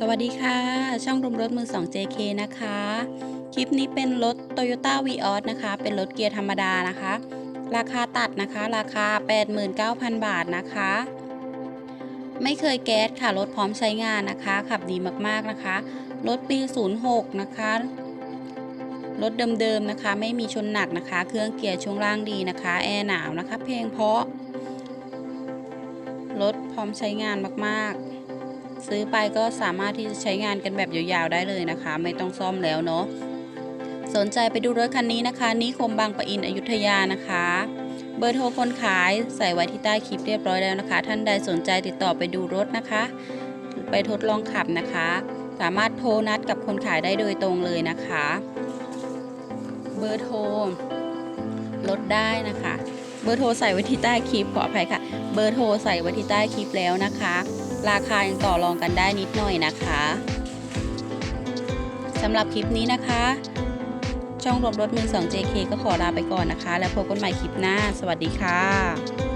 สวัสดีค่ะ ช่องรวมรถมือ 2 JK นะคะ คลิปนี้เป็นรถ Toyota v ีออนะคะ เป็นรถเกียร์ธรรมดานะคะ ราคาตัดนะคะ ราคา 89,000 บาทนะคะ ไม่เคยแก๊สค่ะ รถพร้อมใช้งานนะคะ ขับดีมากๆนะคะ รถปี 06 นะคะ รถเดิมๆนะคะ ไม่มีชนหนักนะคะ เครื่องเกียร์ช่วงล่างดีนะคะ แอร์หนาวนะคะ เพลงเพราะ รถพร้อมใช้งานมากๆ ซื้อไปก็สามารถที่จะใช้งานกันแบบยาวๆได้เลยนะคะ ไม่ต้องซ่อมแล้วเนาะสนใจไปดูรถคันนี้นะคะ นิคมบางปะอินอยุธยานะคะ เบอร์โทรคนขายใส่ไว้ที่ใต้คลิปเรียบร้อยแล้วนะคะ ท่านใดสนใจติดต่อไปดูรถนะคะ ไปทดลองขับนะคะ สามารถโทรนัดกับคนขายได้โดยตรงเลยนะคะ เบอร์โทรลดได้นะคะ เบอร์โทรใส่ไว้ที่ใต้คลิปขออภัยค่ะ เบอร์โทรใส่ไว้ที่ใต้คลิปแล้วนะคะ ราคายังต่อรองกันได้นิดหน่อยนะคะสำหรับคลิปนี้นะคะ ช่องรวมรถมือสอง JK ก็ขอลาไปก่อนนะคะ แล้วพบกันใหม่คลิปหน้า สวัสดีค่ะ